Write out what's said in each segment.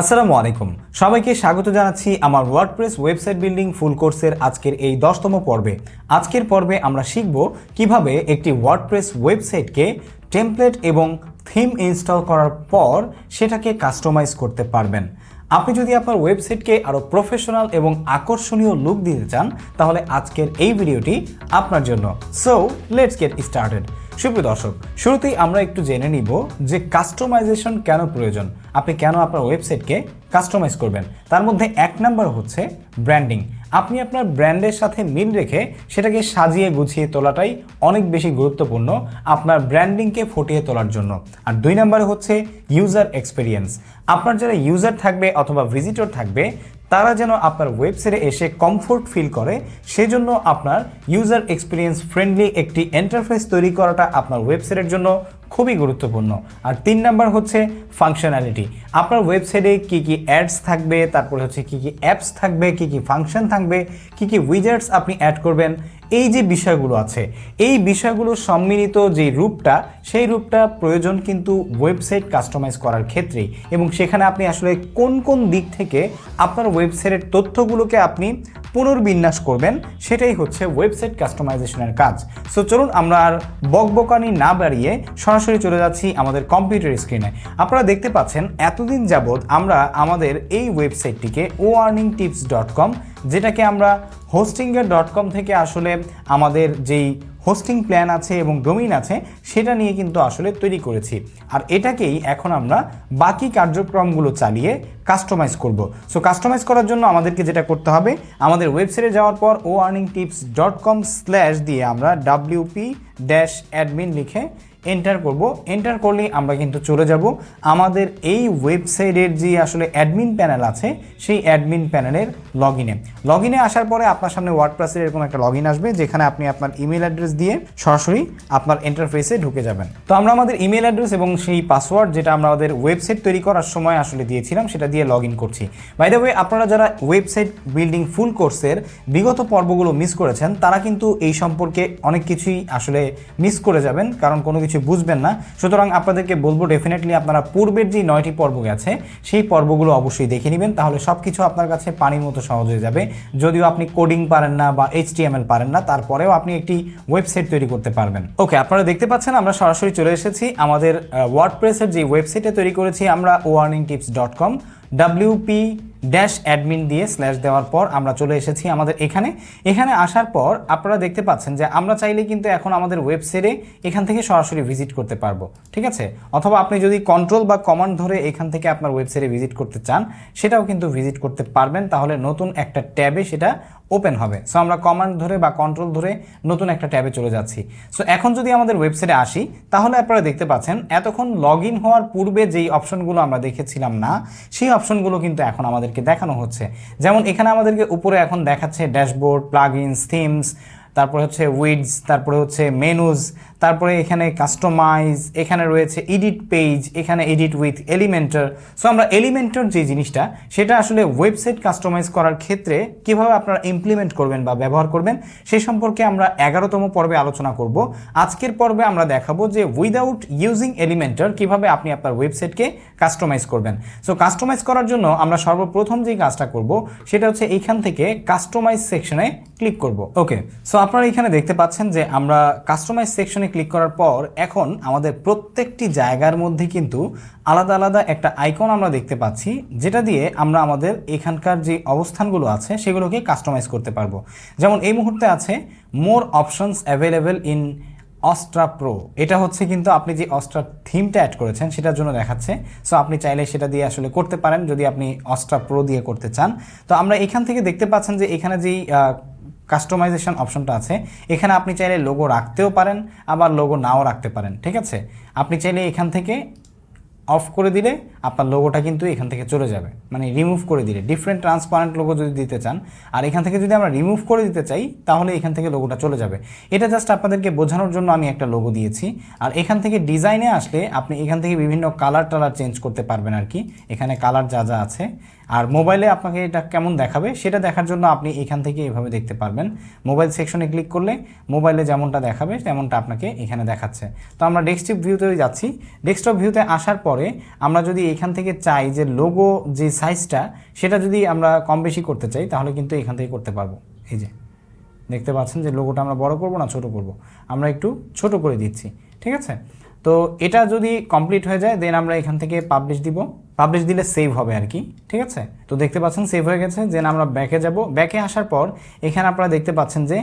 আসসালামু আলাইকুম। সবাইকে স্বাগত জানাচ্ছি আমার ওয়ার্ডপ্রেস ওয়েবসাইট বিল্ডিং ফুল কোর্সের আজকের এই দশতম পর্বে। আজকের পর্বে আমরা শিখব কীভাবে একটি ওয়ার্ডপ্রেস ওয়েবসাইটকে টেমপ্লেট এবং থিম ইনস্টল করার পর সেটাকে কাস্টমাইজ করতে পারবেন। আপনি যদি আপনার ওয়েবসাইটকে আরও প্রফেশনাল এবং আকর্ষণীয় লুক দিতে চান, তাহলে আজকের এই ভিডিওটি আপনার জন্য। সো লেটস গেট স্টার্টেড সুপ্রিয় দর্শক, শুরুতেই আমরা একটু জেনে নিব যে কাস্টমাইজেশন কেন প্রয়োজন। আপনি কেন আপনার ওয়েবসাইটকে কাস্টমাইজ করবেন? তার মধ্যে এক নাম্বার হচ্ছে ব্র্যান্ডিং আপনি আপনার ব্র্যান্ডের সাথে মিল রেখে সেটাকে সাজিয়ে গুছিয়ে তোলাটাই অনেক বেশি গুরুত্বপূর্ণ আপনার ব্র্যান্ডিংকে ফুটিয়ে তোলার জন্য। আর দুই নম্বরে হচ্ছে ইউজার এক্সপিরিয়েন্স আপনার যারা ইউজার থাকবে অথবা ভিজিটর থাকবে তারা যেন আপনার ওয়েবসাইটে এসে কমফোর্ট ফিল করে, সেজন্য আপনার ইউজার এক্সপিরিয়েন্স ফ্রেন্ডলি একটি এন্টারফেস তৈরি করাটা আপনার ওয়েবসাইটের জন্য খুবই গুরুত্বপূর্ণ। আর তিন নাম্বার হচ্ছে ফাংশনালিটি আপনার ওয়েবসাইটে কী কী অ্যাডস থাকবে, তারপরে হচ্ছে কী কী অ্যাপস থাকবে, কী কী ফাংশন থাকবে, কী কী উইজার্টস আপনি অ্যাড করবেন এই যে বিষয়গুলো আছে, এই বিষয়গুলো সম্মিলিত যে রূপটা, সেই রূপটা প্রয়োজন কিন্তু ওয়েবসাইট কাস্টমাইজ করার ক্ষেত্রেই। এবং সেখানে আপনি আসলে কোন কোন দিক থেকে আপনার ওয়েবসাইটের তথ্যগুলোকে আপনি পুনর্বিন্যাস করবেন, সেটাই হচ্ছে ওয়েবসাইট কাস্টমাইজেশনের কাজ। সো চলুন আমরা আর বকবকানি না বাড়িয়ে সরাসরি চলে যাচ্ছি আমাদের কম্পিউটার স্ক্রিনে আপনারা দেখতে পাচ্ছেন, এতদিন যাবৎ আমরা আমাদের এই ওয়েবসাইটটিকে O earning tips dot com যেটাকে আমরা হোস্টিংয়ের ডট কম থেকে আসলে আমাদের যেই হোস্টিং প্ল্যান আছে এবং ডোমিন আছে, সেটা নিয়ে কিন্তু আসলে তৈরি করেছি। আর এটাকেই এখন আমরা বাকি কার্যক্রমগুলো চালিয়ে কাস্টমাইজ করব। সো কাস্টমাইজ করার জন্য আমাদেরকে যেটা করতে হবে, আমাদের ওয়েবসাইটে যাওয়ার পর O earning tips dot com slash দিয়ে আমরা ডাব্লিউপি ড্যাশ অ্যাডমিন লিখে এন্টার করব। এন্টার করলেই আমরা কিন্তু চলে যাব। আমাদের এই ওয়েবসাইটের যে আসলে অ্যাডমিন প্যানেল আছে, সেই অ্যাডমিন প্যানেলের লগ ইনে লগ ইনে আসার পরে আপনার সামনে ওয়ার্ডপ্রেসের এরকম একটা লগ ইন আসবে, যেখানে আপনি আপনার ইমেল অ্যাড্রেস দিয়ে সরাসরি আপনার ইন্টারফেসে ঢুকে যাবেন। তো আমরা আমাদের ইমেল অ্যাড্রেস এবং সেই পাসওয়ার্ড যেটা আমরা আমাদের ওয়েবসাইট তৈরি করার সময় আসলে দিয়েছিলাম, সেটা দিয়ে লগ ইন করছি। বাই দ্য ওয়ে আপনারা যারা ওয়েবসাইট বিল্ডিং ফুল কোর্সের বিগত পর্বগুলো মিস করেছেন, তারা কিন্তু এই সম্পর্কে অনেক কিছুই আসলে মিস করে যাবেন, কারণ কোনো কিছু বুঝবেন না। সুতরাং আপনাদেরকে বলব ডেফিনেটলি আপনারা পূর্বের যে নয়টি পর্ব গেছে, সেই পর্বগুলো অবশ্যই দেখে নেবেন। তাহলে সব কিছু আপনার কাছে পানির মতো সহজ হয়ে যাবে। যদিও আপনি কোডিং পারেন না বা এইচটিএমএল পারেন না, তারপরেও আপনি একটি ওয়েবসাইট তৈরি করতে পারবেন। ওকে আপনারা দেখতে পাচ্ছেন আমরা সরাসরি চলে এসেছি। আমাদের ওয়ার্ডপ্রেসের যে ওয়েবসাইটে তৈরি করেছি আমরা O earning tips dot com WP dash admin দিয়ে স্ল্যাশ দেওয়ার পর আমরা চলে এসেছি আমাদের এখানে। এখানে আসার পর আপনারা দেখতে পাচ্ছেন যে আমরা চাইলে কিন্তু এখন আমাদের ওয়েবসাইটে এখান থেকে সরাসরি ভিজিট করতে পারব, ঠিক আছে? অথবা আপনি যদি কন্ট্রোল বা কমান্ড ধরে এখান থেকে আপনার ওয়েবসাইটে ভিজিট করতে চান, সেটাও কিন্তু ভিজিট করতে পারবেন। তাহলে নতুন একটা ট্যাবে সেটা ওপেন হবে। সো আমরা কমান্ড ধরে বা কন্ট্রোল ধরে নতুন একটা ট্যাবে চলে যাচ্ছি। সো এখন যদি আমাদের ওয়েবসাইটে আসি, তাহলে আপনারা দেখতে পাচ্ছেন, এতক্ষণ লগ হওয়ার পূর্বে যেই অপশনগুলো আমরা দেখেছিলাম না, সেই অপশনগুলো কিন্তু এখন আমাদেরকে দেখানো হচ্ছে। যেমন এখানে আমাদেরকে উপরে এখন দেখাচ্ছে ড্যাশবোর্ড প্লাগ ইনস থিমস তারপরে হচ্ছে উইডস তারপরে হচ্ছে মেনুজ তারপরে এখানে কাস্টমাইজ এখানে রয়েছে এডিট পেজ এখানে এডিট উইথ এলিমেন্টার সো আমরা এলিমেন্টার যে জিনিসটা, সেটা আসলে ওয়েবসাইট কাস্টমাইজ করার ক্ষেত্রে কীভাবে আপনারা ইমপ্লিমেন্ট করবেন বা ব্যবহার করবেন সেই সম্পর্কে আমরা এগারোতম পর্বে আলোচনা করব। আজকের পর্বে আমরা দেখাবো যে উইদাউট ইউজিং এলিমেন্টার কীভাবে আপনি আপনার ওয়েবসাইটকে কাস্টমাইজ করবেন। সো কাস্টমাইজ করার জন্য আমরা সর্বপ্রথম যে কাজটা করব, সেটা হচ্ছে এইখান থেকে কাস্টমাইজ সেকশনে ক্লিক করব। ওকে সো আপনারা এখানে দেখতে পাচ্ছেন যে আমরা কাস্টমাইজ সেকশনে ক্লিক করার পর এখন আমাদের প্রত্যেকটি জায়গার মধ্যে কিন্তু আলাদা আলাদা একটা আইকন আমরা দেখতে পাচ্ছি, যেটা দিয়ে আমরা আমাদের এখানকার যে অবস্থানগুলো আছে সেগুলোকে কাস্টমাইজ করতে পারব। যেমন এই মুহূর্তে আছে more options available in Astra Pro এটা হচ্ছে কিন্তু আপনি যে অস্ট্রা থিমটা অ্যাড করেছেন সেটার জন্য দেখাচ্ছে। সো আপনি চাইলে সেটা দিয়ে আসলে করতে পারেন যদি আপনি অস্ট্রা প্রো দিয়ে করতে চান। তো আমরা এখান থেকে দেখতে পাচ্ছেন যে এখানে যেই কাস্টমাইজেশন অপশনটা আছে। এখানে আপনি চাইলে লোগো রাখতেও পারেন, আবার লোগো নাও রাখতে পারেন, ঠিক আছে? আপনি চাইলে এখান থেকে অফ করে দিলে আপনার লোগোটা কিন্তু এখান থেকে চলে যাবে। মানে রিমুভ করে দিলে ডিফারেন্ট ট্রান্সপারেন্ট লোগো যদি দিতে চান, আর এখান থেকে যদি আমরা রিমুভ করে দিতে চাই, তাহলে এখান থেকে লোগোটা চলে যাবে। এটা জাস্ট আপনাদেরকে বোঝানোর জন্য আমি একটা লোগো দিয়েছি। আর এখান থেকে ডিজাইনে আসলে আপনি এখান থেকে বিভিন্ন কালার টালার চেঞ্জ করতে পারবেন আর কি। এখানে কালার যা যা আছে। আর মোবাইলে আপনাকে এটা কেমন দেখাবে, সেটা দেখার জন্য আপনি এখান থেকে এভাবে দেখতে পারবেন। মোবাইল সেকশনে ক্লিক করলে মোবাইলে যেমনটা দেখাবে, তেমনটা আপনাকে এখানে দেখাচ্ছে। তো আমরা ডেস্কটপ ভিউতে যাচ্ছি। ডেস্কটপ ভিউতে আসার পরে আমরা যদি এখান থেকে চাই যে লোগো যে সাইজটা সেটা যদি আমরা কম বেশি করতে চাই, তাহলে কিন্তু এখান থেকে করতে পারব। এই যে, দেখতে পাচ্ছেন যে লোগোটা আমরা বড় করব না ছোট করব? আমরা একটু ছোট করে দিচ্ছি, ঠিক আছে? তো এটা যদি কমপ্লিট হয়ে যায় দেন আমরা এখান থেকে পাবলিশ দিব। পাবলিশ দিলে সেভ হবে আর কি, ঠিক আছে? তো দেখতে পাচ্ছেন সেভ হয়ে গেছে দেন আমরা ব্যাকে যাব। ব্যাকে আসার পর এখানে আপনারা দেখতে পাচ্ছেন যে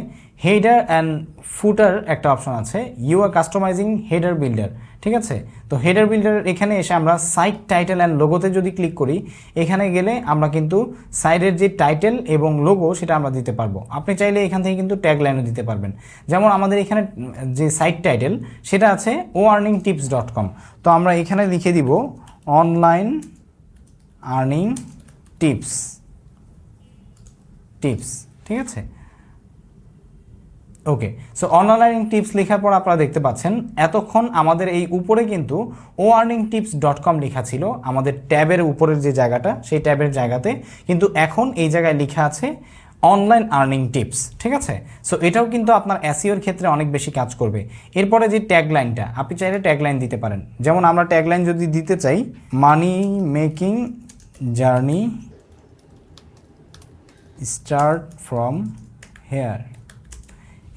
হেডার অ্যান্ড ফুটার একটা অপশন আছে। You are customising header builder ঠিক আছে? তো হেডার বিল্ডার এখানে এসে আমরা সাইট টাইটেল অ্যান্ড লোগোতে যদি ক্লিক করি, এখানে গেলে আমরা কিন্তু সাইডের যে টাইটেল এবং লোগো সেটা আমরা দিতে পারব। আপনি চাইলে এখান থেকে কিন্তু ট্যাগ লাইনও দিতে পারবেন। যেমন আমাদের এখানে যে সাইট টাইটেল সেটা আছে O earning tips dot com তো আমরা এখানে লিখে দিব অনলাইন আর্নিং টিপস টিপস ঠিক আছে? ওকে সো অনলাইন টিপস লেখার পর আপনারা দেখতে পাচ্ছেন, এতক্ষণ আমাদের এই উপরে কিন্তু O earning tips dot com লেখা ছিল, আমাদের ট্যাবের উপরের যে জায়গাটা, সেই ট্যাবের জায়গাতে কিন্তু এখন এই জায়গায় লেখা আছে অনলাইন আর্নিং টিপস ঠিক আছে? সো এটাও কিন্তু আপনার এসিওর ক্ষেত্রে অনেক বেশি কাজ করবে। এরপরে যে ট্যাগলাইনটা আপনি চাইলে ট্যাগলাইন দিতে পারেন। যেমন আমরা ট্যাগলাইন যদি দিতে চাই money making journey start from here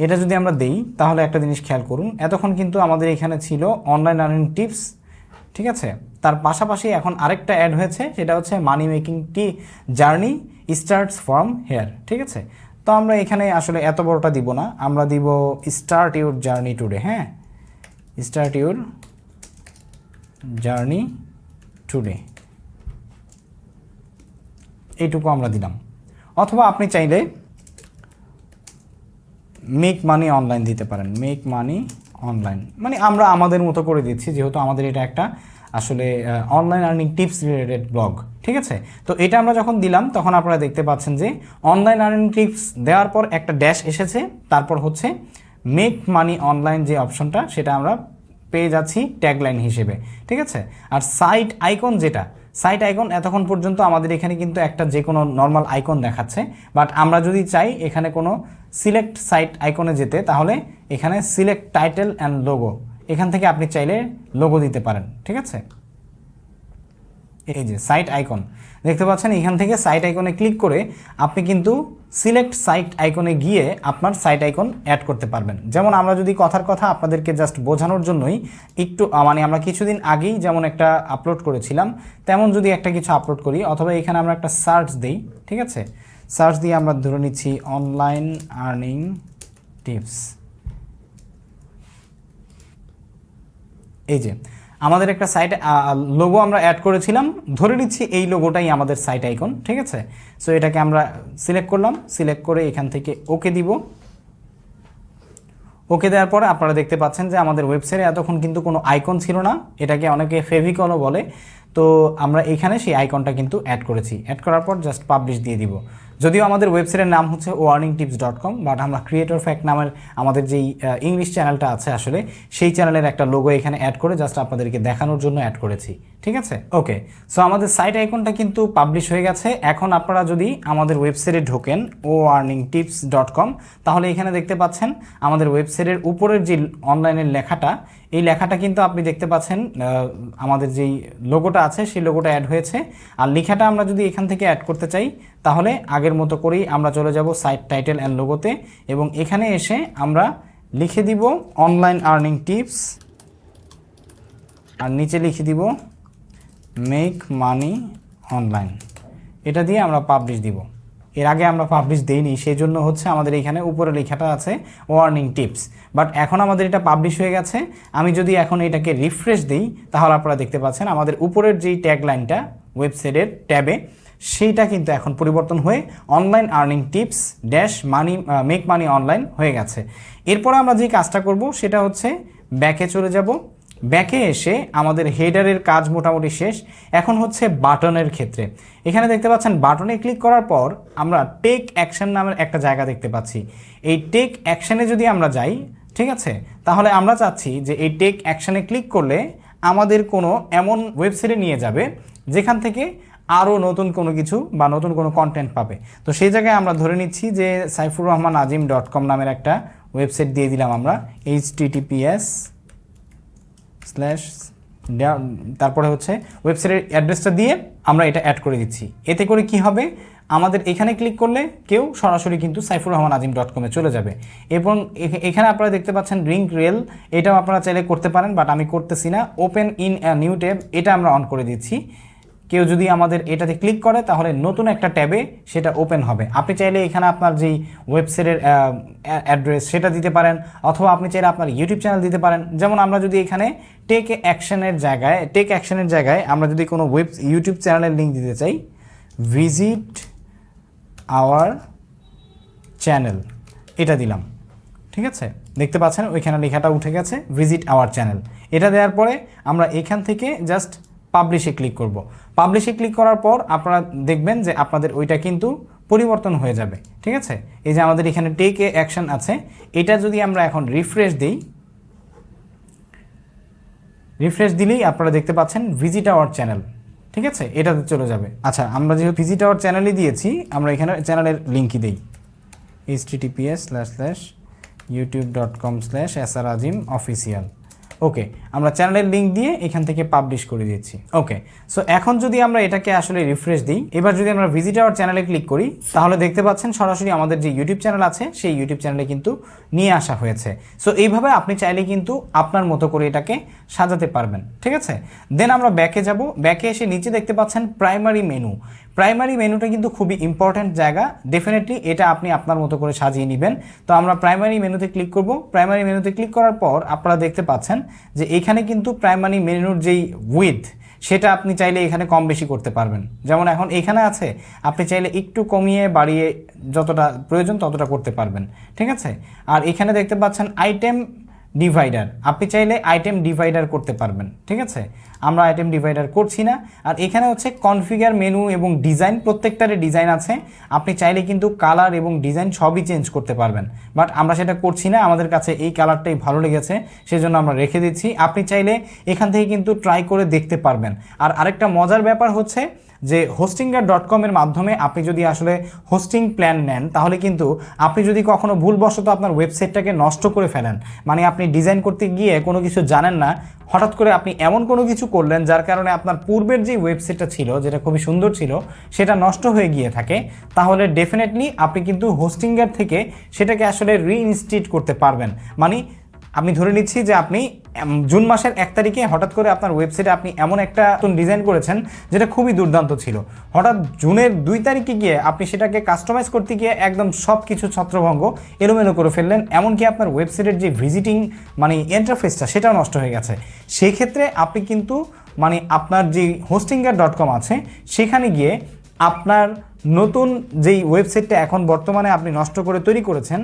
এটা যদি আমরা দেই, তাহলে একটা জিনিস খেয়াল করুন, এতক্ষণ কিন্তু আমাদের এখানে ছিল অনলাইন আর্নিং টিপস ঠিক আছে? তার পাশাপাশি এখন আরেকটা অ্যাড হয়েছে, সেটা হচ্ছে money making T journey starts from here ঠিক আছে? তো আমরা এখানে আসলে এত বড়টা দিব না, আমরা দিব স্টার্ট ইউর জার্নি টুডে হ্যাঁ? স্টার্ট ইউর জার্নি টুডে এইটুকু আমরা দিলাম। অথবা আপনি চাইলে মেক মানি অনলাইন দিতে পারেন মেক মানি অনলাইন মানে আমরা আমাদের মতো করে দিচ্ছি, যেহেতু আমাদের এটা একটা আসলে online earning tips related blog ঠিক আছে? তো এটা আমরা যখন দিলাম, তখন আপনারা দেখতে পাচ্ছেন যে অনলাইন আর্নিং টিপস দেওয়ার পর একটা ড্যাশ এসেছে। তারপর হচ্ছে মেক মানি অনলাইন যে অপশনটা সেটা আমরা পেয়ে যাচ্ছি ট্যাগলাইন হিসেবে, ঠিক আছে? আর সাইট আইকন যেটা সাইট আইকন এতক্ষণ পর্যন্ত আমাদের এখানে কিন্তু একটা যে কোনো নর্মাল আইকন দেখাচ্ছে। বাট আমরা যদি চাই এখানে কোনো সিলেক্ট সাইট আইকনে যেতে, তাহলে এখানে সিলেক্ট টাইটেল অ্যান্ড লোগো এখান থেকে আপনি চাইলে লোগো দিতে পারেন, ঠিক আছে? এই যে সাইট আইকন দেখতে পাচ্ছেন এখান থেকে সাইট আইকনে ক্লিক করে আপনি কিন্তু সিলেক্ট সাইট আইকনে গিয়ে আপনার সাইট আইকন অ্যাড করতে পারবেন। যেমন আমরা যদি কথার কথা আপনাদেরকে জাস্ট বোঝানোর জন্যই একটু মানে আমরা কিছুদিন আগেই যেমন একটা আপলোড করেছিলাম, তেমন যদি একটা কিছু আপলোড করি, অথবা এখানে আমরা একটা সার্চ দিই, ঠিক আছে? সার্চ দিয়ে আমরা ধরে নিচ্ছি অনলাইন আর্নিং টিপস এই যে, আমাদের একটা সাইট লোগো আমরা অ্যাড করেছিলাম। ধরে নিচ্ছি এই লোগোটাই আমাদের সাইট আইকন ঠিক আছে? সো এটাকে আমরা সিলেক্ট করলাম। সিলেক্ট করে এখান থেকে ওকে দিব। ওকে দেওয়ার পরে আপনারা দেখতে পাচ্ছেন যে আমাদের ওয়েবসাইটে এতক্ষণ কিন্তু কোনো আইকন ছিল না। এটাকে অনেকে ফেভিকলও বলে। তো, আমরা এখানে সেই আইকনটা কিন্তু অ্যাড করেছি। অ্যাড করার পর জাস্ট পাবলিশ দিয়ে দিব। যদিও আমাদের ওয়েবসাইটের নাম হচ্ছে O earning tips dot com but আমরা ক্রিয়েটর ফ্যাক্ট নামের আমাদের যেই ইংলিশ চ্যানেলটা আছে আসলে, সেই চ্যানেলের একটা লোগো এখানে অ্যাড করে জাস্ট আপনাদেরকে দেখানোর জন্য অ্যাড করেছি। ঠিক আছে? ওকে সো আমাদের সাইট আইকনটা কিন্তু পাবলিশ হয়ে গেছে। এখন আপনারা যদি আমাদের ওয়েবসাইটে ঢোকেন O earning tips dot com তাহলে এখানে দেখতে পাচ্ছেন আমাদের ওয়েবসাইটের উপরের যে অনলাইনের লেখাটা, এই লেখাটা কিন্তু আপনি দেখতে পাচ্ছেন আমাদের যেই লোগোটা আছে, সেই লোগোটা অ্যাড হয়েছে। আর লেখাটা আমরা যদি এখান থেকে অ্যাড করতে চাই, তাহলে আগের মতো করেই আমরা চলে যাব সাইট টাইটেল অ্যান্ড লোগোতে এবং এখানে এসে আমরা লিখে দিব অনলাইন আর্নিং টিপস আর নিচে লিখে দিব মেক মানি অনলাইন এটা দিয়ে আমরা পাবলিশ দিব। এর আগে আমরা পাবলিশ দেইনি সেই জন্য হচ্ছে আমাদের এখানে উপরে লেখাটা আছে ওয়ার্নিং টিপস বাট এখন আমাদের এটা পাবলিশ হয়ে গেছে। আমি যদি এখন এটাকে রিফ্রেশ দিই, তাহলে আপনারা দেখতে পাচ্ছেন আমাদের উপরের যেই ট্যাগ লাইনটা ওয়েবসাইটের ট্যাবে, সেইটা কিন্তু এখন পরিবর্তন হয়ে online earning tips dash money make money online হয়ে গেছে। এরপরে আমরা যে কাজটা করব, সেটা হচ্ছে ব্যাকে চলে যাব। ব্যাকে এসে আমাদের হেডারের কাজ মোটামুটি শেষ। এখন হচ্ছে বাটনের ক্ষেত্রে। এখানে দেখতে পাচ্ছেন, বাটনে ক্লিক করার পর আমরা টেক অ্যাকশন নামের একটা জায়গা দেখতে পাচ্ছি। এই টেক অ্যাকশানে যদি আমরা যাই, ঠিক আছে? তাহলে আমরা চাচ্ছি যে এই টেক অ্যাকশানে ক্লিক করলে আমাদের কোনো এমন ওয়েবসাইটে নিয়ে যাবে, যেখান থেকে আরও নতুন কোনো কিছু বা নতুন কোনো কন্টেন্ট পাবে। তো সেই জায়গায় আমরা ধরে নিচ্ছি যে সাইফুর রহমান আজিম ডট কম নামের একটা ওয়েবসাইট দিয়ে দিলাম আমরা, এইচ টিটিপিএস স্ল্যাশ তারপরে হচ্ছে ওয়েবসাইটের অ্যাড্রেসটা দিয়ে আমরা এটা অ্যাড করে দিচ্ছি এতে করে কি হবে? আমাদের এখানে ক্লিক করলে কেউ সরাসরি কিন্তু সাইফুর রহমান আজিম ডট কমে চলে যাবে। এবং এখ- এখানে আপনারা দেখতে পাচ্ছেন রিঙ্ক রেল এটাও আপনারা চাইলে করতে পারেন বাট আমি করতেছি না। ওপেন ইন নিউ ট্যাব এটা আমরা অন করে দিচ্ছি। কেউ যদি আমাদের এটাতে ক্লিক করে, তাহলে নতুন একটা ট্যাবে সেটা ওপেন হবে। আপনি চাইলে এখানে আপনার যেই ওয়েবসাইটের অ্যাড্রেস সেটা দিতে পারেন, অথবা আপনি চাইলে আপনার ইউটিউব চ্যানেল দিতে পারেন। যেমন আমরা যদি এখানে টেক অ্যাকশনের জায়গায় টেক অ্যাকশনের জায়গায় আমরা যদি কোনো ওয়েব ইউটিউব চ্যানেলের লিঙ্ক দিতে চাই ভিজিট আওয়ার চ্যানেল এটা দিলাম। ঠিক আছে? দেখতে পাচ্ছেন, ওইখানে লেখাটা উঠে গেছে ভিজিট আওয়ার চ্যানেল এটা দেওয়ার পরে আমরা এখান থেকে জাস্ট পাবলিশে ক্লিক করব। পাবলিশে ক্লিক করার পর আপনারা দেখবেন যে আপনাদের ওইটা কিন্তু পরিবর্তন হয়ে যাবে। ঠিক আছে? এই যে আমাদের এখানে টেক এ অ্যাকশন আছে। এটা যদি আমরা এখন রিফ্রেশ দিই রিফ্রেশ দিলেই আপনারা দেখতে পাচ্ছেন ভিজিট আওয়ার চ্যানেল ঠিক আছে? এটাতে চলে যাবে। আচ্ছা আমরা যেহেতু ভিজিট আওয়ার চ্যানেলই দিয়েছি, আমরা এখানে চ্যানেলের লিঙ্কই দিই। H TTPS slash slash YouTube dot com slash S R Azim official okay, আমরা চ্যানেলের লিঙ্ক দিয়ে এখান থেকে পাবলিশ করে দিচ্ছি ওকে সো এখন যদি আমরা এটাকে আসলে রিফ্রেশ দিই, এবার যদি আমরা ভিজিট আওয়ার চ্যানেলে ক্লিক করি, তাহলে দেখতে পাচ্ছেন সরাসরি আমাদের যে ইউটিউব চ্যানেল আছে, সেই ইউটিউব চ্যানেলে কিন্তু নিয়ে আসা হয়েছে। সো এইভাবে আপনি চাইলে কিন্তু আপনার মতো করে এটাকে সাজাতে পারবেন, ঠিক আছে? দেন আমরা ব্যাকে যাব। ব্যাকে এসে নিচে দেখতে পাচ্ছেন প্রাইমারি মেনু প্রাইমারি মেনুটা কিন্তু খুবই ইম্পর্ট্যান্ট জায়গা। ডেফিনেটলি এটা আপনি আপনার মতো করে সাজিয়ে নেবেন। তো আমরা প্রাইমারি মেনুতে ক্লিক করব। প্রাইমারি মেনুতে ক্লিক করার পর আপনারা দেখতে পাচ্ছেন যে এখানে কিন্তু প্রাইমারি মেনুর যেই উইথ সেটা আপনি চাইলে এখানে কম বেশি করতে পারবেন। যেমন এখন এখানে আছে, আপনি চাইলে একটু কমিয়ে বাড়িয়ে যতটা প্রয়োজন ততটা করতে পারবেন। ঠিক আছে? আর এখানে দেখতে পাচ্ছেন আইটেম ডিভাইডার আপনি চাইলে আইটেম ডিভাইডার করতে পারবেন, ঠিক আছে? আমরা আইটেম ডিভাইডার করছি না। আর এখানে হচ্ছে কনফিগার মেনু এবং ডিজাইন প্রত্যেকটারে ডিজাইন আছে। আপনি চাইলে কিন্তু কালার এবং ডিজাইন সবই চেঞ্জ করতে পারবেন। বাট আমরা সেটা করছি না, আমাদের কাছে এই কালারটাই ভালো লেগেছে, সেজন্য আমরা রেখে দিচ্ছি। আপনি চাইলে এখান থেকে কিন্তু ট্রাই করে দেখতে পারবেন। আর আরেকটা মজার ব্যাপার হচ্ছে যে হোস্টিঙ্গার ডট কমের মাধ্যমে আপনি যদি আসলে হোস্টিং প্ল্যান নেন, তাহলে কিন্তু আপনি যদি কখনো ভুলবশত আপনার ওয়েবসাইটটাকে নষ্ট করে ফেলেন মানে আপনি ডিজাইন করতে গিয়ে কোনো কিছু জানেন না, হঠাৎ করে আপনি এমন কোনো কিছু করলেন যার কারণে আপনার পূর্বের যে ওয়েবসাইটটা ছিল, যেটা খুবই সুন্দর ছিল, সেটা নষ্ট হয়ে গিয়ে থাকে, তাহলে ডেফিনেটলি আপনি কিন্তু হোস্টিঙ্গার থেকে সেটাকে আসলে রিইনস্টিট করতে পারবেন। মানে আমি ধরে নিচ্ছি যে আপনি জুন মাসের এক তারিখে হঠাৎ করে আপনার ওয়েবসাইটে আপনি এমন একটা নতুন ডিজাইন করেছেন, যেটা খুবই দুর্দান্ত ছিল। হঠাৎ জুনের দুই তারিখে গিয়ে আপনি সেটাকে কাস্টমাইজ করতে গিয়ে একদম সব কিছু ছত্রভঙ্গ এলোমেলো করে ফেললেন, এমনকি আপনার ওয়েবসাইটের যে ভিজিটিং মানে ইন্টারফেসটা সেটাও নষ্ট হয়ে গেছে। সেই ক্ষেত্রে আপনি কিন্তু মানে আপনার যে হোস্টিঙ্গার ডট কম আছে, সেখানে গিয়ে আপনার নতুন যেই ওয়েবসাইটটা এখন বর্তমানে আপনি নষ্ট করে তৈরি করেছেন,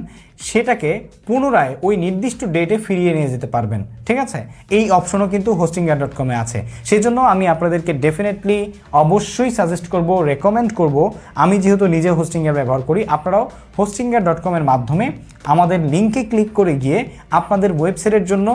সেটাকে পুনরায় ওই নির্দিষ্ট ডেটে ফিরিয়ে নিয়ে যেতে পারবেন। ঠিক আছে? এই অপশনও কিন্তু হোস্টিংয়ার ডট কমে আছে। সেই জন্য আমি আপনাদেরকে ডেফিনেটলি অবশ্যই সাজেস্ট করব রেকমেন্ড করব। আমি যেহেতু নিজে হোস্টিংয়ার ব্যবহার করি, আপনারাও হোস্টিংয়ার ডট কমের মাধ্যমে আমাদের লিঙ্কে ক্লিক করে গিয়ে আপনাদের ওয়েবসাইটের জন্য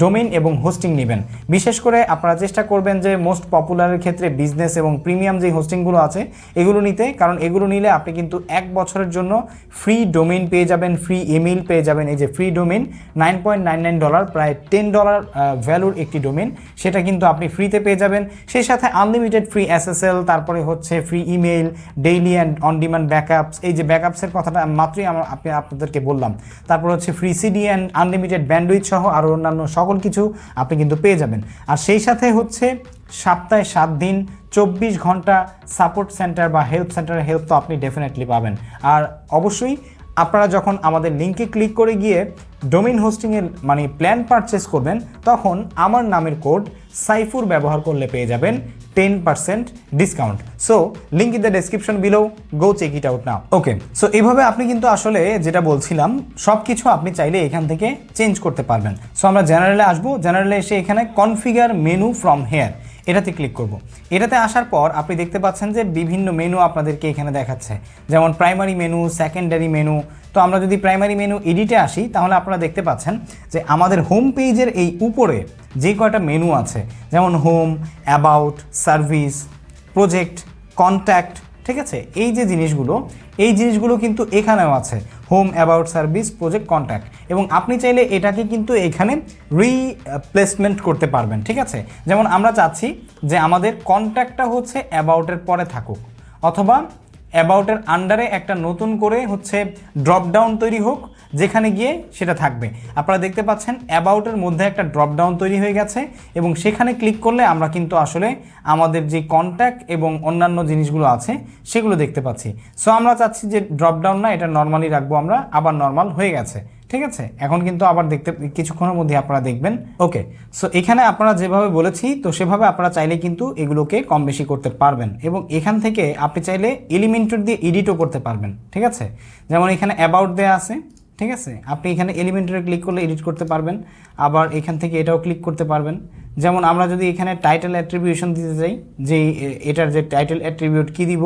ডোমেইন এবং হোস্টিং নেবেন। বিশেষ করে আপনারা চেষ্টা করবেন যে মোস্ট পপুলারের ক্ষেত্রে বিজনেস এবং প্রিমিয়াম যে হোস্টিংগুলো আছে, এগুলো নিতে। কারণ এগুলো নিলে আপনি কিন্তু এক বছরের জন্য ফ্রি ডোমেইন পেয়ে যাবেন, ফ্রি ইমেইল পেয়ে যাবেন। এই যে free domain, nine point nine nine dollar, প্রায় টেন ডলার ভ্যালুর একটি ডোমেইন। সেটা কিন্তু আপনি ফ্রিতে পেয়ে যাবেন। সেই সাথে আনলিমিটেড ফ্রি এসএসএল, তারপরে হচ্ছে free email, daily and on demand backups. এই যে ব্যাকআপসের কথাটা মাত্রই আমরা আপনি, আপনাদেরকে বললাম। তারপর হচ্ছে free CD and unlimited bandwidth সহ আরও অন্যান্য সকল কিছু আপনি কিন্তু পেয়ে যাবেন। আর সেই সাথে হচ্ছে সপ্তাহে সাত দিন চব্বিশ ঘণ্টা সাপোর্ট সেন্টার বা হেল্প সেন্টারের হেল্প তো আপনি ডেফিনেটলি পাবেন। আর অবশ্যই আপনারা যখন আমাদের লিঙ্কে ক্লিক করে গিয়ে ডোমিন হোস্টিংয়ের মানে প্ল্যান পারচেস করবেন, তখন আমার নামের কোড সাইফুর ব্যবহার করলে পেয়ে যাবেন ten percent discount so link in the description below go check it out না ওকে সো এইভাবে আপনি কিন্তু আসলে যেটা বলছিলাম সব কিছু আপনি চাইলে এখান থেকে চেঞ্জ করতে পারবেন। সো আমরা জেনারেলে আসব। জেনারেলে এসে এখানে কনফিগার মেনু ফ্রম হেয়ার এটাতে ক্লিক করব। এটাতে আসার পর আপনি দেখতে পাচ্ছেন যে বিভিন্ন মেনু আপনাদেরকে এখানে দেখাচ্ছে। যেমন প্রাইমারি মেনু সেকেন্ডারি মেনু তো আমরা যদি প্রাইমারি মেনু এডিটে আসি, তাহলে আপনারা দেখতে পাচ্ছেন যে আমাদের হোম পেজের এই উপরে যে কয়টা মেনু আছে, যেমন home about service project contact ঠিক আছে? এই যে জিনিসগুলো, এই জিনিসগুলো কিন্তু এখানেও আছে। Home about service project contact এবং আপনি চাইলে এটাকে কিন্তু এখানে রিপ্লেসমেন্ট করতে পারবেন, ঠিক আছে? যেমন আমরা চাচ্ছি যে আমাদের কন্ট্যাক্টটা হচ্ছে অ্যাবাউটের পরে থাকুক, অথবা অ্যাবাউটের আন্ডারে একটা নতুন করে হচ্ছে ড্রপডাউন তৈরি হোক যেখানে গিয়ে সেটা থাকবে। আপনারা দেখতে পাচ্ছেন অ্যাবাউটের মধ্যে একটা ড্রপডাউন তৈরি হয়ে গেছে এবং সেখানে ক্লিক করলে আমরা কিন্তু আসলে আমাদের যে কন্ট্যাক্ট এবং অন্যান্য জিনিসগুলো আছে, সেগুলো দেখতে পাচ্ছি। সো আমরা চাচ্ছি যে ড্রপডাউন না, এটা নর্মালি রাখব আমরা, আবার নর্মাল হয়ে গেছে। ঠিক আছে? এখন কিন্তু আবার দেখতে, কিছুক্ষণের মধ্যে আপনারা দেখবেন। ওকে সো এখানে আপনারা যেভাবে বলেছি, তো সেভাবে আপনারা চাইলে কিন্তু এগুলোকে কম বেশি করতে পারবেন এবং এখান থেকে আপনি চাইলে এলিমেন্টর দিয়ে এডিটও করতে পারবেন। ঠিক আছে? যেমন এখানে অ্যাবাউট দেয়া আছে। ঠিক আছে? আপনি এখানে এলিমেন্টারে ক্লিক করলে এডিট করতে পারবেন। আবার এখান থেকে এটাও ক্লিক করতে পারবেন। যেমন আমরা যদি এখানে টাইটেল অ্যাট্রিবিউশন দিতে চাই যে এটার যে টাইটেল অ্যাট্রিবিউট কী দিব?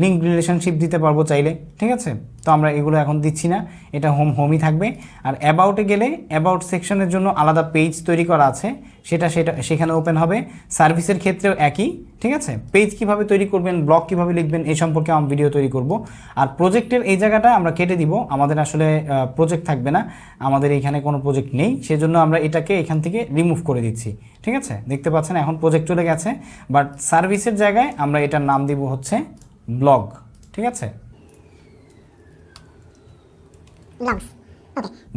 লিঙ্ক রিলেশনশিপ দিতে পারব চাইলে, ঠিক আছে? তো আমরা এগুলো এখন দিচ্ছি না, এটা হোম হোমই থাকবে। আর অ্যাবাউটে গেলে অ্যাবাউট সেকশনের জন্য আলাদা পেজ তৈরি করা আছে, সেটা সেটা, সেখানে ওপেন হবে। সার্ভিসের ক্ষেত্রেও একই, ঠিক আছে? পেজ কীভাবে তৈরি করবেন ব্লগ কীভাবে লিখবেন এই সম্পর্কে আমি ভিডিও তৈরি করব। আর প্রজেক্টের এই জায়গাটা আমরা কেটে দিব, আমাদের আসলে প্রজেক্ট থাকবে না, আমাদের এখানে কোনো প্রজেক্ট নেই, সেজন্য আমরা এটাকে এখান থেকে রিমুভ করে দিচ্ছি, ঠিক আছে? দেখতে পাচ্ছেন, এখন প্রজেক্ট চলে গেছে বাট সার্ভিসের জায়গায় আমরা এটার নাম দিব হচ্ছে ব্লগ ঠিক আছে?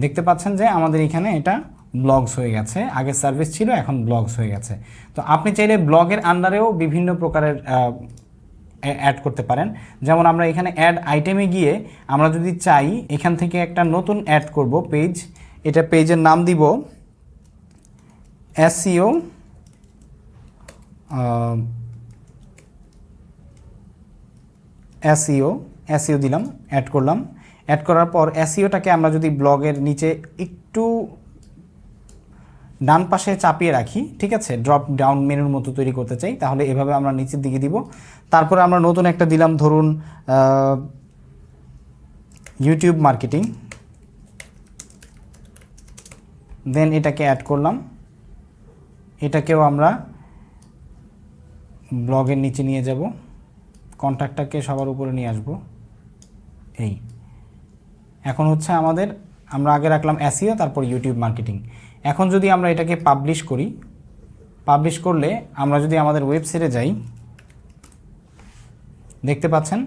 দেখতে পাচ্ছেন যে আমাদের এখানে এটা ব্লগস হয়ে গেছে। আগে সার্ভিস ছিল এখন ব্লগস হয়ে গেছে। তো আপনি চাইলে ব্লগের আন্ডারেও বিভিন্ন প্রকারের অ্যাড করতে পারেন। যেমন আমরা এখানে অ্যাড আইটেমে গিয়ে আমরা যদি চাই এখান থেকে একটা নতুন অ্যাড করব পেজ এটা পেজের নাম দিব এসিও এসইও এসইও দিলাম অ্যাড করলাম। অ্যাড করার পর এসইওটাকে আমরা যদি ব্লগের নিচে একটু ডান পাশে চাপিয়ে রাখি, ঠিক আছে? ড্রপ ডাউন মেনুর মতো তৈরি করতে চাই, তাহলে এভাবে আমরা নিচের দিকে দিব। তারপরে আমরা নতুন একটা দিলাম, ধরুন ইউটিউব মার্কেটিং দেন এটাকে অ্যাড করলাম। এটাকেও আমরা ব্লগের নিচে নিয়ে যাব। কন্ট্যাক্টটাকে সবার উপরে নিয়ে আসব। এই। এখন হচ্ছে আমাদের, আমরা আগে রাখলাম অ্যাসিও তারপর ইউটিউব মার্কেটিং এখন যদি আমরা এটাকে পাবলিশ করি পাবলিশ করলে আমরা যদি আমাদের ওয়েবসাইটে যাই, দেখতে পাচ্ছেন?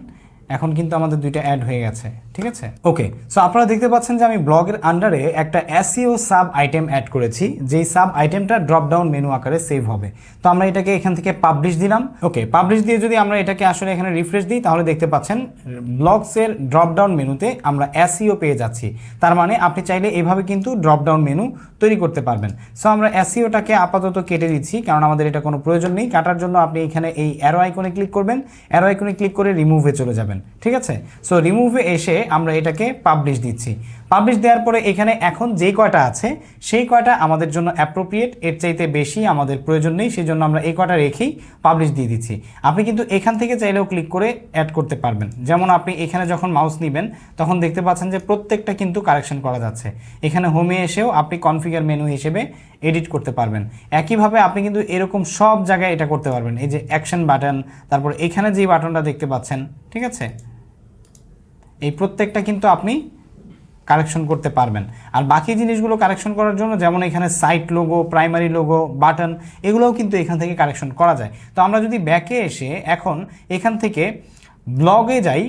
এখন কিন্তু আমাদের দুইটা অ্যাড হয়ে গেছে। ঠিক আছে? ওকে সো আপনারা দেখতে পাচ্ছেন যে আমি ব্লগের আন্ডারে একটা এসইও সাব আইটেম অ্যাড করেছি, যেই সাব আইটেমটা ড্রপ ডাউন মেনু আকারে সেভ হবে। তো আমরা এটাকে এখান থেকে পাবলিশ দিলাম। ওকে পাবলিশ দিয়ে যদি আমরা এটাকে আসলে এখানে রিফ্রেশ দিই, তাহলে দেখতে পাচ্ছেন ব্লগসের ড্রপ ডাউন মেনুতে আমরা এসইও পেয়ে যাচ্ছি। তার মানে আপনি চাইলে এভাবে কিন্তু ড্রপ ডাউন মেনু তৈরি করতে পারবেন। সো আমরা এসইওটাকে আপাতত কেটে দিচ্ছি, কারণ আমাদের এটা কোনো প্রয়োজন নেই। কাটার জন্য আপনি এখানে এই অ্যারো আইকনে ক্লিক করবেন। অ্যারো আইকনে ক্লিক করে রিমুভে চলে যাবেন। ঠিক আছে? সো রিমুভে এসে আমরা এটাকে পাবলিশ দিচ্ছি। পাবলিশ দেওয়ার পরে এখানে এখন যেই কয়টা আছে, সেই কয়টা আমাদের জন্য অ্যাপ্রোপ্রিয়েট এর চাইতে বেশি আমাদের প্রয়োজন নেই সেই জন্য আমরা এই কয়টা রেখেই পাবলিশ দিয়ে দিচ্ছি। আপনি কিন্তু এখান থেকে চাইলেও ক্লিক করে অ্যাড করতে পারবেন। যেমন আপনি এখানে যখন মাউস নেবেন, তখন দেখতে পাচ্ছেন যে প্রত্যেকটা কিন্তু কারেকশন করা যাচ্ছে। এখানে হোমে এসেও আপনি কনফিগার মেনু হিসেবে এডিট করতে পারবেন। একইভাবে আপনি কিন্তু এরকম সব জায়গায় এটা করতে পারবেন। এই যে অ্যাকশন বাটন তারপর এখানে যে বাটনটা দেখতে পাচ্ছেন, ঠিক আছে? এই প্রত্যেকটা কিন্তু আপনি কারেকশন করতে পারবেন। আর বাকি জিনিসগুলো কারেকশন করার জন্য, যেমন এখানে site logo, primary logo, button, এগুলোও কিন্তু এখান থেকে কারেকশন করা যায়। তো আমরা যদি ব্যাকে এসে এখন এখান থেকে ব্লগে যাই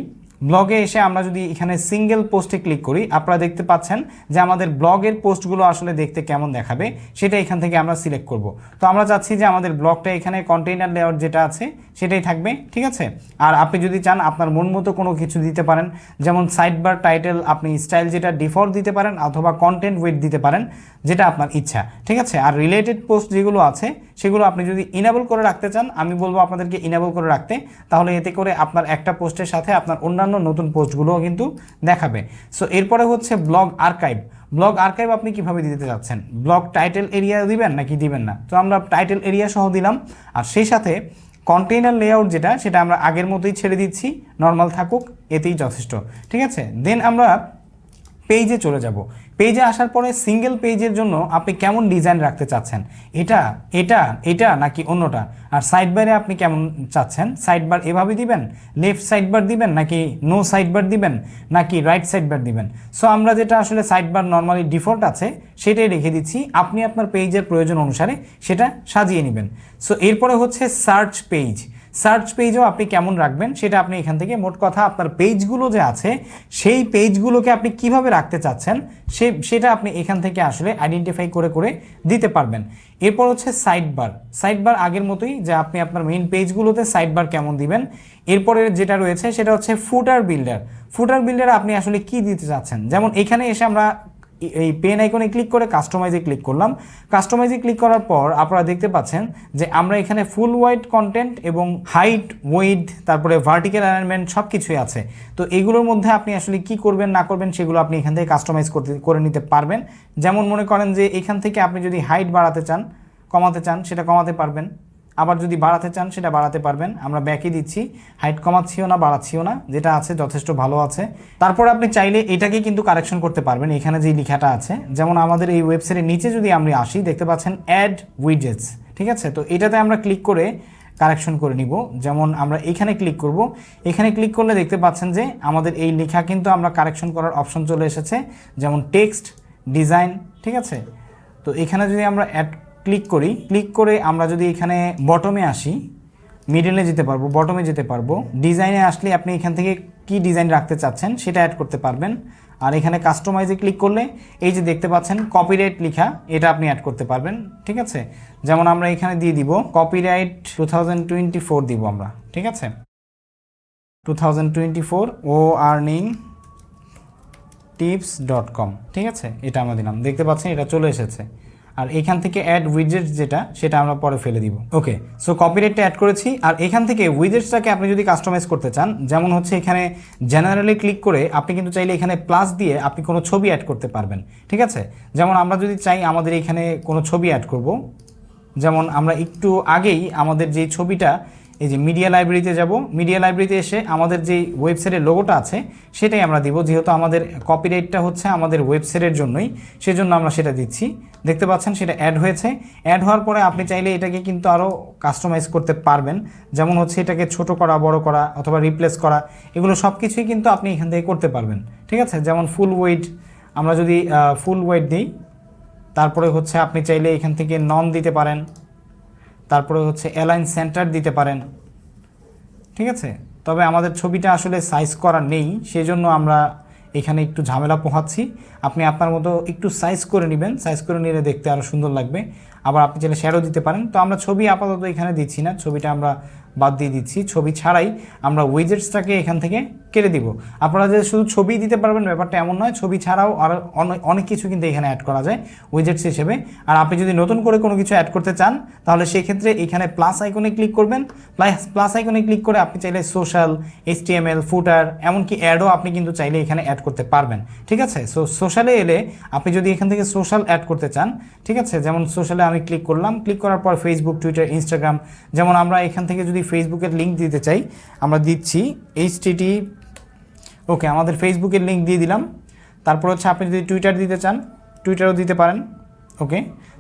ব্লগে এসে আমরা যদি এখানে সিঙ্গেল পোস্টে ক্লিক করি, আপনারা দেখতে পাচ্ছেন যে আমাদের ব্লগের পোস্টগুলো আসলে দেখতে কেমন দেখাবে, সেটা এখান থেকে আমরা সিলেক্ট করব। তো আমরা চাচ্ছি যে আমাদের ব্লগটা এখানে কন্টেইনার লেআউট যেটা আছে, সেটাই থাকবে, ঠিক আছে? আর আপনি যদি চান, আপনার মন মতো কোনো কিছু দিতে পারেন, যেমন সাইড বার টাইটেল আপনি স্টাইল যেটা ডিফল্ট দিতে পারেন, অথবা কন্টেন্ট ওয়েট দিতে পারেন, যেটা আপনার ইচ্ছা, ঠিক আছে? আর রিলেটেড পোস্ট যেগুলো আছে সেগুলো আপনি যদি ইনেবল করে রাখতে চান, আমি বলব আপনাদেরকে ইনেবল করে রাখতে। তাহলে এতে করে আপনার একটা পোস্টের সাথে আপনার অন্যান্য নতুন পোস্টগুলোও কিন্তু দেখাবে। সো এরপরে হচ্ছে ব্লগ আর্কাইভ ব্লগ আর্কাইভ আপনি কীভাবে দিতে চাচ্ছেন? ব্লগ টাইটেল এরিয়া দিবেন নাকি দিবেন না? তো আমরা টাইটেল এরিয়া সহ দিলাম। আর সেই সাথে কন্টেইনার লেআউট যেটা, সেটা আমরা আগের মতোই ছেড়ে দিচ্ছি। নর্মাল থাকুক, এতেই যথেষ্ট। ঠিক আছে? দেন আমরা পেজে চলে যাব। পেজে আসার পরে সিঙ্গেল পেজের জন্য আপনি কেমন ডিজাইন রাখতে চাচ্ছেন? এটা এটা এটা নাকি অন্যটা? আর সাইড বারে আপনি কেমন চাচ্ছেন? সাইড বার এভাবে দিবেন? লেফট সাইড বার দিবেন? নাকি নো সাইড বার দিবেন? নাকি রাইট সাইড বার দিবেন? সো আমরা যেটা আসলে সাইড বার নর্মালি ডিফল্ট আছে, সেটাই রেখে দিচ্ছি। আপনি আপনার পেজের প্রয়োজন অনুসারে সেটা সাজিয়ে নেবেন। সো এরপরে হচ্ছে সার্চ পেজ সার্চ পেজও আপনি কেমন রাখবেন সেটা আপনি এখান থেকে, মোট কথা আপনার পেজগুলো যে আছে, সেই পেজগুলোকে আপনি কীভাবে রাখতে চাচ্ছেন, সে, সেটা আপনি এখান থেকে আসলে আইডেন্টিফাই করে করে দিতে পারবেন। এরপর হচ্ছে সাইড বার সাইড বার আগের মতোই যে আপনি আপনার মেইন পেজগুলোতে সাইড বার কেমন দিবেন। এরপরে যেটা রয়েছে সেটা হচ্ছে ফুটার বিল্ডার ফুটার বিল্ডার আপনি আসলে কি দিতে চাচ্ছেন? যেমন এখানে এসে আমরা এই পেন আইকনে ক্লিক করে কাস্টমাইজে ক্লিক করলাম। কাস্টমাইজে ক্লিক করার পর আপনারা দেখতে পাচ্ছেন যে আমরা এখানে ফুল ওয়াইড কন্টেন্ট এবং হাইট ওয়েড তারপরে ভার্টিক্যাল অ্যালাইনমেন্ট সব কিছুই আছে। তো এগুলোর মধ্যে আপনি আসলে কি করবেন, না করবেন, সেগুলো আপনি এখান থেকে কাস্টমাইজ করতে, করে নিতে পারবেন। যেমন মনে করেন যে এখান থেকে আপনি যদি হাইট বাড়াতে চান, কমাতে চান, সেটা কমাতে পারবেন। আবার যদি বাড়াতে চান, সেটা বাড়াতে পারবেন। আমরা ব্যাকই দিচ্ছি। হাইট কমাচ্ছিও না, বাড়াচ্ছিও না। যেটা আছে, যথেষ্ট ভালো আছে। তারপর আপনি চাইলে এটাকে কিন্তু কারেকশন করতে পারবেন। এখানে যে লেখাটা আছে, যেমন আমাদের এই ওয়েবসাইটের নিচে যদি আমরা আসি, দেখতে পাচ্ছেন অ্যাড উইজেটস ঠিক আছে? তো এটাতে আমরা ক্লিক করে কারেকশন করে নিব। যেমন আমরা এখানে ক্লিক করব। এখানে ক্লিক করলে দেখতে পাচ্ছেন যে আমাদের এই লেখা কিন্তু আমরা কারেকশন করার অপশন চলে এসেছে। যেমন টেক্সট ডিজাইন ঠিক আছে? তো এখানে যদি আমরা অ্যাড ক্লিক করি ক্লিক করে আমরা যদি এখানে বটমে আসি মিডলে যেতে পারব বটমে যেতে পারব। ডিজাইনে আসলে আপনি এখান থেকে কি ডিজাইন রাখতে চাচ্ছেন সেটা অ্যাড করতে পারবেন। আর এখানে কাস্টমাইজে ক্লিক করলে এই যে দেখতে পাচ্ছেন কপিরাইট লেখা, এটা আপনি অ্যাড করতে পারবেন, ঠিক আছে? যেমন আমরা এখানে দিয়ে দিব copyright two thousand twenty four দিব আমরা, ঠিক আছে? Two thousand twenty four O earning tips dot com ঠিক আছে? এটা আমরা দিলাম দেখতে পাচ্ছেন এটা চলে এসেছে। আর এখান থেকে অ্যাড উইজেটস যেটা, সেটা আমরা পরে ফেলে দিব। ওকে সো কপিরাইটটা অ্যাড করেছি। আর এখান থেকে উইজেটসটাকে আপনি যদি কাস্টমাইজ করতে চান, যেমন হচ্ছে এখানে জেনারেলি ক্লিক করে আপনি কিন্তু চাইলে এখানে প্লাস দিয়ে আপনি কোনো ছবি অ্যাড করতে পারবেন। ঠিক আছে? যেমন আমরা যদি চাই আমাদের এখানে কোনো ছবি অ্যাড করব। যেমন আমরা একটু আগেই আমাদের যে ছবিটা, এই যে মিডিয়া লাইব্রেরিতে যাব মিডিয়া লাইব্রেরিতে এসে আমাদের যে ওয়েবসাইটের লোগোটা আছে, সেটাই আমরা দিব। যেহেতু আমাদের কপিরাইটটা হচ্ছে আমাদের ওয়েবসাইটের জন্যই, সেজন্য আমরা সেটা দিচ্ছি। দেখতে পাচ্ছেন সেটা অ্যাড হয়েছে। অ্যাড হওয়ার পরে আপনি চাইলে এটাকে কিন্তু আরও কাস্টমাইজ করতে পারবেন। যেমন হচ্ছে এটাকে ছোট করা, বড় করা অথবা রিপ্লেস করা। এগুলো সব কিছুই কিন্তু আপনি এখান থেকে করতে পারবেন। ঠিক আছে? যেমন ফুল ওয়েট আমরা যদি ফুল ওয়েট দিই, তারপরে হচ্ছে আপনি চাইলে এখান থেকে নন দিতে পারেন। তারপরে হচ্ছে অ্যালাইন সেন্টার দিতে পারেন। ঠিক আছে? তবে আমাদের ছবিটা আসলে সাইজ করা নেই, সেজন্য আমরা এখানে একটু ঝামেলা পোহাচ্ছি। আপনি আপনার মতো একটু সাইজ করে নেবেন। সাইজ করে নিলে দেখতে আরও সুন্দর লাগবে। আবার আপনি চাইলে শ্যাডো দিতে পারেন। তো আমরা ছবি আপাতত এখানে দিচ্ছি না, ছবিটা আমরা বাদ দিয়ে দিচ্ছি। ছবি ছাড়াই আমরা উইজেটসটাকে এখান থেকে কেটে দিব। আপনারা যে শুধু ছবি দিতে পারবেন, ব্যাপারটা এমন নয়, ছবি ছাড়াও অনেক অনেক কিছু কিন্তু এখানে অ্যাড করা যায় উইজেটস হিসেবে। আর আপনি যদি নতুন করে কোনো কিছু অ্যাড করতে চান, তাহলে সেই ক্ষেত্রে এখানে প্লাস আইকনে ক্লিক করবেন। প্লাস প্লাস আইকনে ক্লিক করে আপনি চাইলে সোশ্যাল এইচটিএমএল ফুটার এমনকি অ্যাডও আপনি কিন্তু চাইলে এখানে অ্যাড করতে পারবেন। ঠিক আছে? সো সোশ্যালে এলে আপনি যদি এখান থেকে সোশ্যাল অ্যাড করতে চান, ঠিক আছে? যেমন সোশ্যালে আমি ক্লিক করলাম। ক্লিক করার পর ফেসবুক টুইটার ইনস্টাগ্রাম যেমন আমরা এখান থেকে যদি ফেসবুকের লিঙ্ক দিতে চাই, আমরা দিচ্ছি এইচটিটি ওকে আমাদের ফেসবুকের লিঙ্ক দিয়ে দিলাম। তারপর হচ্ছে আপনি যদি টুইটার দিতে চান টুইটারও দিতে পারেন ওকে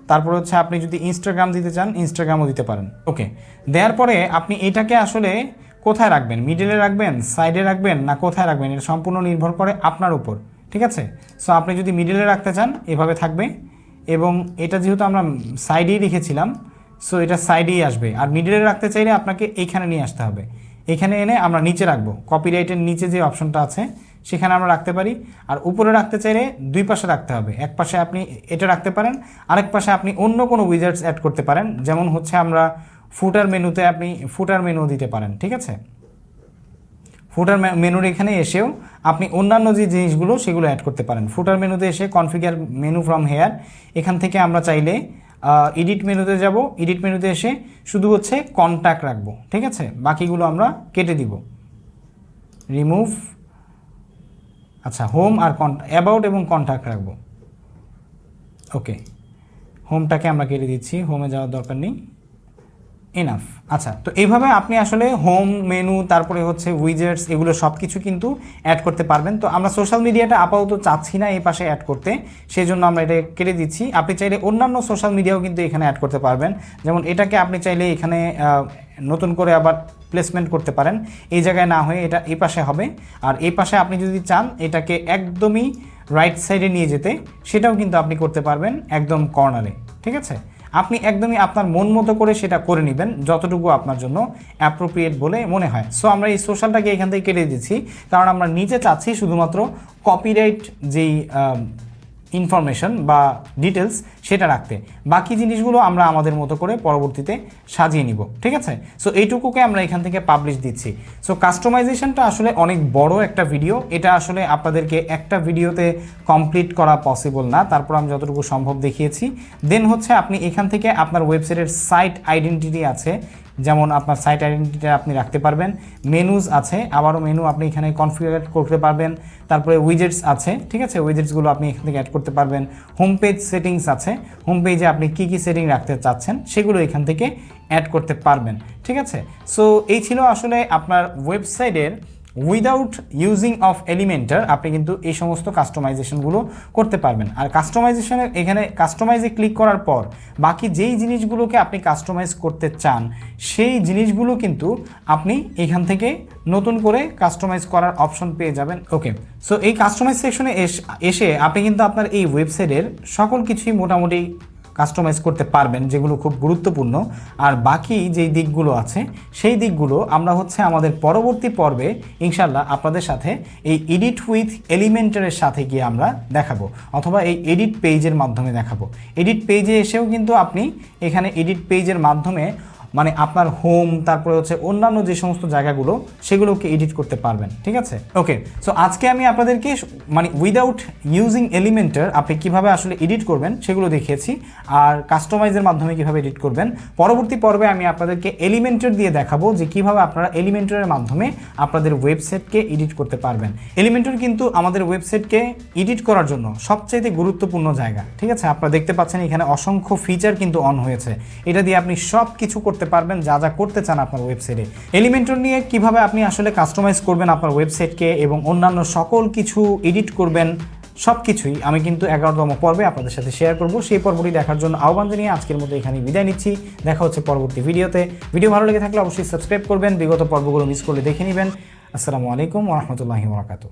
তারপর হচ্ছে আপনি যদি ইনস্টাগ্রাম দিতে চান ইনস্টাগ্রামও দিতে পারেন ওকে দেওয়ার পরে আপনি এটাকে আসলে কোথায় রাখবেন? মিডলে রাখবেন সাইডে রাখবেন, না কোথায় রাখবেন? এটা সম্পূর্ণ নির্ভর করে আপনার উপর, ঠিক আছে? সো আপনি যদি মিডলে রাখতে চান, এভাবে থাকবে। এবং এটা যেহেতু আমরা সাইডেই রেখেছিলাম সো এটা সাইডেই আসবে। আর মিডলে রাখতে চাইলে আপনাকে এইখানে নিয়ে আসতে হবে। এখানে এনে আমরা নিচে রাখব। কপিরাইটের নিচে যে অপশনটা আছে, সেখানে আমরা রাখতে পারি। আর উপরে রাখতে চাইলে দুই পাশে রাখতে হবে। এক পাশে আপনি এটা রাখতে পারেন, আরেক পাশে আপনি অন্য কোনো উইজার্ডস অ্যাড করতে পারেন। যেমন হচ্ছে আমরা ফুটার মেনুতে আপনি ফুটার মেনু দিতে পারেন, ঠিক আছে? ফুটার মেনুর এখানে এসেও আপনি অন্যান্য যে জিনিসগুলো সেগুলো অ্যাড করতে পারেন। ফুটার মেনুতে এসে কনফিগার মেনু ফ্রম হেয়ার এখান থেকে আমরা চাইলে এডিট মেনুতে যাব। এডিট মেনুতে এসে শুধু হচ্ছে কন্ট্যাক্ট রাখব, ঠিক আছে? বাকিগুলো আমরা কেটে দিব। রিমুভ আচ্ছা হোম আর অ্যাবাউট এবং কন্ট্যাক্ট রাখব। ওকে হোমটাকে আমরা কেটে দিচ্ছি। হোমে যাওয়ার দরকার নেই। এনাফ আচ্ছা তো এইভাবে আপনি আসলে হোম মেনু তারপরে হচ্ছে উইজেটস এগুলো সব কিছু কিন্তু অ্যাড করতে পারবেন। তো আমরা সোশ্যাল মিডিয়াটা আপাতত চাচ্ছি না এই পাশে অ্যাড করতে। সেই জন্য আমরা এটা কেটে দিচ্ছি। আপনি চাইলে অন্যান্য সোশ্যাল মিডিয়াও কিন্তু এখানে অ্যাড করতে পারবেন। যেমন এটাকে আপনি চাইলে এখানে নতুন করে আবার প্লেসমেন্ট করতে পারেন। এই জায়গায় না হয়ে এটা এই পাশে হবে। আর এই পাশে আপনি যদি চান এটাকে একদমই রাইট সাইডে নিয়ে যেতে, সেটাও কিন্তু আপনি করতে পারবেন একদম কর্নারে ঠিক আছে? আপনি একদমই আপনার মন মতো করে সেটা করে নেবেন, যতটুকু আপনার জন্য অ্যাপ্রোপ্রিয়েট বলে মনে হয়। সো আমরা এই সোশ্যালটাকে এখান থেকে কেটে দিচ্ছি। কারণ আমরা নিচে চাচ্ছি শুধুমাত্র কপিরাইট যেই ইনফরমেশন বা ডিটেলস সেটা রাখতে। বাকি জিনিসগুলো আমরা আমাদের মতো করে পরবর্তীতে সাজিয়ে নিব, ঠিক আছে? সো এইটুকুকে আমরা এখান থেকে পাবলিশ দিচ্ছি। সো কাস্টমাইজেশনটা আসলে অনেক বড় একটা ভিডিও এটা আসলে আপনাদেরকে একটা ভিডিওতে কমপ্লিট করা পসিবল না। তারপর আমি যতটুকু সম্ভব দেখিয়েছি। দেন হচ্ছে আপনি এখান থেকে আপনার ওয়েবসাইটের সাইট আইডেন্টিটি আছে। যেমন আপনার সাইট আইডেন্টিটি আপনি রাখতে পারবেন। মেনুজ আছে। আবারও মেনু আপনি এখানে কনফিগার করতে পারবেন। তারপরে উইজেটস আছে, ঠিক আছে? উইজেটসগুলো আপনি এখান থেকে অ্যাড করতে পারবেন। হোম পেজ সেটিংস আছে। হোম পেজে আপনি কী কী সেটিং রাখতে চাচ্ছেন, সেগুলো এখান থেকে অ্যাড করতে পারবেন, ঠিক আছে? সো এই ছিল আসলে আপনার ওয়েবসাইটের উইদাউট ইউজিং অফ এলিমেন্টার আপনি কিন্তু এই সমস্ত কাস্টমাইজেশনগুলো করতে পারবেন। আর কাস্টমাইজেশনের এখানে কাস্টমাইজে ক্লিক করার পর বাকি যেই জিনিসগুলোকে আপনি কাস্টমাইজ করতে চান, সেই জিনিসগুলো কিন্তু আপনি এখান থেকে নতুন করে কাস্টমাইজ করার অপশন পেয়ে যাবেন। ওকে সো এই কাস্টমাইজ সেকশনে এসে আপনি কিন্তু আপনার এই ওয়েবসাইটের সকল কিছুই মোটামুটি কাস্টমাইজ করতে পারবেন, যেগুলো খুব গুরুত্বপূর্ণ। আর বাকি যেই দিকগুলো আছে, সেই দিকগুলো আমরা হচ্ছে আমাদের পরবর্তী পর্বে ইনশাল্লাহ আপনাদের সাথে এই এডিট উইথ এলিমেন্টারের সাথে গিয়ে আমরা দেখাবো, অথবা এই এডিট পেজের মাধ্যমে দেখাবো। এডিট পেজে এসেও কিন্তু আপনি এখানে এডিট পেজের মাধ্যমে মানে আপনার হোম তারপরে হচ্ছে অন্যান্য যে সমস্ত জায়গাগুলো, সেগুলোকে এডিট করতে পারবেন, ঠিক আছে? ওকে সো আজকে আমি আপনাদেরকে মানে উইদাউট ইউজিং এলিমেন্টার আপনি কীভাবে আসলে এডিট করবেন, সেগুলো দেখিয়েছি। আর কাস্টমাইজের মাধ্যমে কীভাবে এডিট করবেন, পরবর্তী পর্বে আমি আপনাদেরকে এলিমেন্টার দিয়ে দেখাবো যে কীভাবে আপনারা এলিমেন্টারের মাধ্যমে আপনাদের ওয়েবসাইটকে এডিট করতে পারবেন। এলিমেন্টার কিন্তু আমাদের ওয়েবসাইটকে এডিট করার জন্য সবচাইতে গুরুত্বপূর্ণ জায়গা, ঠিক আছে? আপনারা দেখতে পাচ্ছেন এখানে অসংখ্য ফিচার কিন্তু অন হয়েছে। এটা দিয়ে আপনি সব কিছু করতে পারবেন, যা যা করতে চান আপনার ওয়েবসাইটে এলিমেন্টর নিয়ে কীভাবে আপনি আসলে কাস্টমাইজ করবেন আপনার ওয়েবসাইটকে এবং অন্যান্য সকল কিছু এডিট করবেন সব কিছুই আমি কিন্তু এগারোতম পর্বে আপনাদের সাথে শেয়ার করব। সেই পর্বটি দেখার জন্য আহ্বান জানিয়ে আজকের মতো এখানে বিদায় নিচ্ছি। দেখা হচ্ছে পরবর্তী ভিডিওতে। ভিডিও ভালো লেগে থাকলে অবশ্যই সাবস্ক্রাইব করবেন। বিগত পর্বগুলো মিস করলে দেখে নেবেন। আসসালামু আলাইকুম রহমতুল্লাহি বরাকাতু